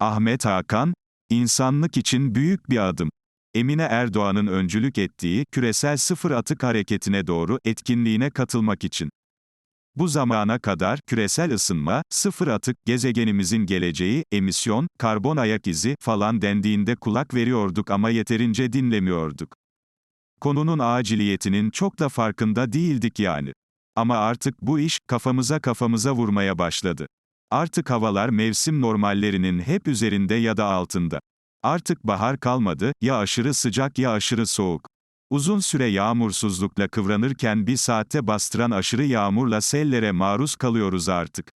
Ahmet Hakan, insanlık için büyük bir adım. Emine Erdoğan'ın öncülük ettiği küresel sıfır atık hareketine doğru etkinliğine katılmak için. Bu zamana kadar küresel ısınma, sıfır atık, gezegenimizin geleceği, emisyon, karbon ayak izi falan dendiğinde kulak veriyorduk ama yeterince dinlemiyorduk. Konunun aciliyetinin çok da farkında değildik yani. Ama artık bu iş kafamıza kafamıza vurmaya başladı. Artık havalar mevsim normallerinin hep üzerinde ya da altında. Artık bahar kalmadı, ya aşırı sıcak ya aşırı soğuk. Uzun süre yağmursuzlukla kıvranırken bir saatte bastıran aşırı yağmurla sellere maruz kalıyoruz artık.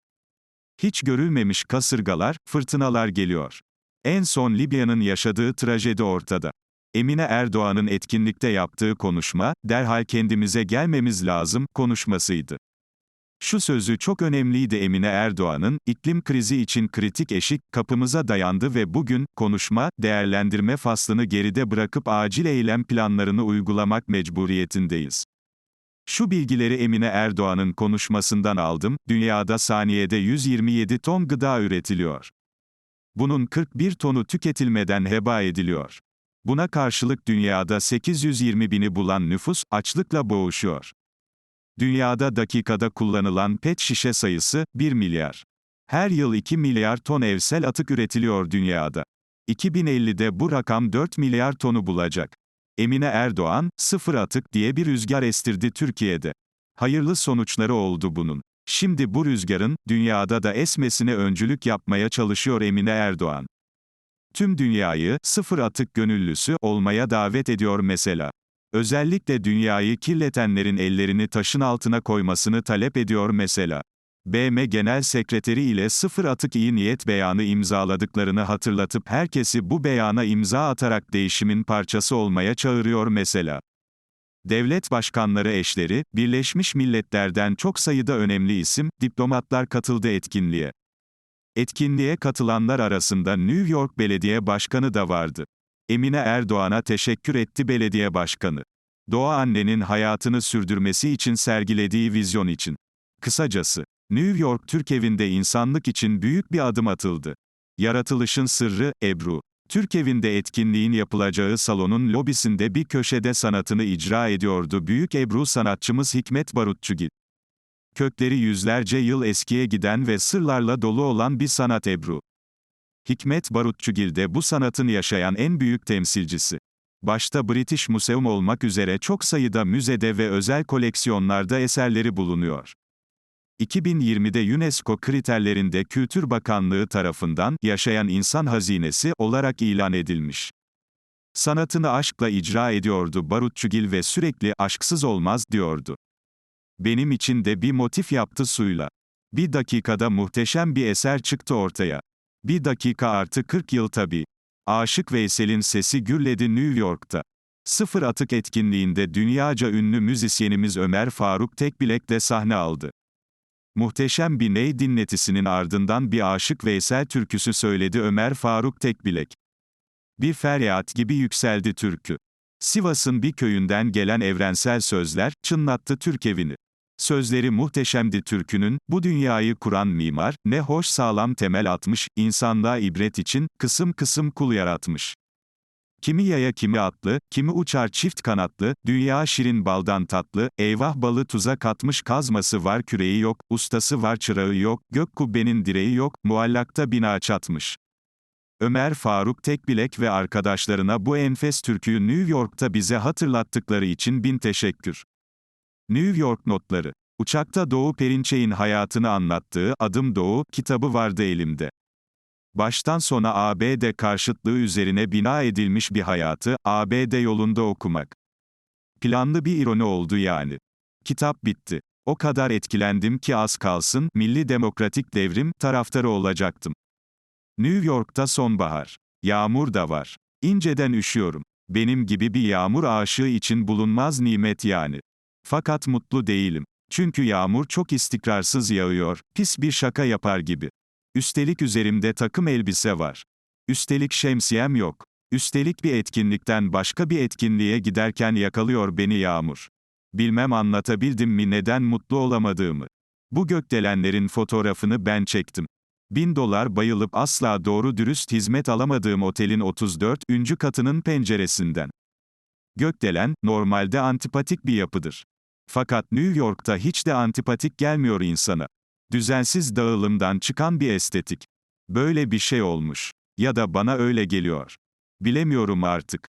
Hiç görülmemiş kasırgalar, fırtınalar geliyor. En son Libya'nın yaşadığı trajedi ortada. Emine Erdoğan'ın etkinlikte yaptığı konuşma, derhal kendimize gelmemiz lazım konuşmasıydı. Şu sözü çok önemliydi Emine Erdoğan'ın, iklim krizi için kritik eşik, kapımıza dayandı ve bugün, konuşma, değerlendirme faslını geride bırakıp acil eylem planlarını uygulamak mecburiyetindeyiz. Şu bilgileri Emine Erdoğan'ın konuşmasından aldım, dünyada saniyede 127 ton gıda üretiliyor. Bunun 41 tonu tüketilmeden heba ediliyor. Buna karşılık dünyada 820 bini bulan nüfus, açlıkla boğuşuyor. Dünyada dakikada kullanılan pet şişe sayısı 1 milyar. Her yıl 2 milyar ton evsel atık üretiliyor dünyada. 2050'de bu rakam 4 milyar tonu bulacak. Emine Erdoğan, sıfır atık diye bir rüzgar estirdi Türkiye'de. Hayırlı sonuçları oldu bunun. Şimdi bu rüzgarın, dünyada da esmesine öncülük yapmaya çalışıyor Emine Erdoğan. Tüm dünyayı, sıfır atık gönüllüsü, olmaya davet ediyor mesela. Özellikle dünyayı kirletenlerin ellerini taşın altına koymasını talep ediyor mesela. BM Genel Sekreteri ile sıfır atık iyi niyet beyanı imzaladıklarını hatırlatıp herkesi bu beyana imza atarak değişimin parçası olmaya çağırıyor mesela. Devlet başkanları eşleri, Birleşmiş Milletler'den çok sayıda önemli isim, diplomatlar katıldı etkinliğe. Etkinliğe katılanlar arasında New York Belediye Başkanı da vardı. Emine Erdoğan'a teşekkür etti belediye başkanı. Doğa annenin hayatını sürdürmesi için sergilediği vizyon için. Kısacası, New York Türk evinde insanlık için büyük bir adım atıldı. Yaratılışın sırrı, Ebru. Türk evinde etkinliğin yapılacağı salonun lobisinde bir köşede sanatını icra ediyordu büyük Ebru sanatçımız Hikmet Barutçugil. Kökleri yüzlerce yıl eskiye giden ve sırlarla dolu olan bir sanat Ebru. Hikmet Barutçugil de bu sanatın yaşayan en büyük temsilcisi. Başta British Museum olmak üzere çok sayıda müzede ve özel koleksiyonlarda eserleri bulunuyor. 2020'de UNESCO kriterlerinde Kültür Bakanlığı tarafından yaşayan insan hazinesi olarak ilan edilmiş. Sanatını aşkla icra ediyordu Barutçugil ve sürekli aşksız olmaz diyordu. Benim için de bir motif yaptı suyla. Bir dakikada muhteşem bir eser çıktı ortaya. Bir dakika artı 40 yıl tabii. Aşık Veysel'in sesi gürledi New York'ta. Sıfır Atık etkinliğinde dünyaca ünlü müzisyenimiz Ömer Faruk Tekbilek de sahne aldı. Muhteşem bir ney dinletisinin ardından bir Aşık Veysel türküsü söyledi Ömer Faruk Tekbilek. Bir feryat gibi yükseldi türkü. Sivas'ın bir köyünden gelen evrensel sözler, çınlattı Türk evini. Sözleri muhteşemdi türkünün, bu dünyayı kuran mimar, ne hoş sağlam temel atmış, insanlığa ibret için, kısım kısım kul yaratmış. Kimi yaya kimi atlı, kimi uçar çift kanatlı, dünya şirin baldan tatlı, eyvah balı tuza katmış kazması var küreği yok, ustası var çırağı yok, gök kubbenin direği yok, muallakta bina çatmış. Ömer Faruk Tekbilek ve arkadaşlarına bu enfes türküyü New York'ta bize hatırlattıkları için bin teşekkür. New York notları. Uçakta Doğu Perinçek'in hayatını anlattığı Adım Doğu kitabı vardı elimde. Baştan sona ABD karşıtlığı üzerine bina edilmiş bir hayatı, ABD yolunda okumak. Planlı bir ironi oldu yani. Kitap bitti. O kadar etkilendim ki az kalsın, Milli Demokratik Devrim, taraftarı olacaktım. New York'ta sonbahar. Yağmur da var. İnceden üşüyorum. Benim gibi bir yağmur aşığı için bulunmaz nimet yani. Fakat mutlu değilim. Çünkü yağmur çok istikrarsız yağıyor, pis bir şaka yapar gibi. Üstelik üzerimde takım elbise var. Üstelik şemsiyem yok. Üstelik bir etkinlikten başka bir etkinliğe giderken yakalıyor beni yağmur. Bilmem anlatabildim mi neden mutlu olamadığımı. Bu gökdelenlerin fotoğrafını ben çektim. 1000 dolar bayılıp asla doğru dürüst hizmet alamadığım otelin 34. üncü katının penceresinden. Gökdelen, normalde antipatik bir yapıdır. Fakat New York'ta hiç de antipatik gelmiyor insana. Düzensiz dağılımdan çıkan bir estetik. Böyle bir şey olmuş. Ya da bana öyle geliyor. Bilemiyorum artık.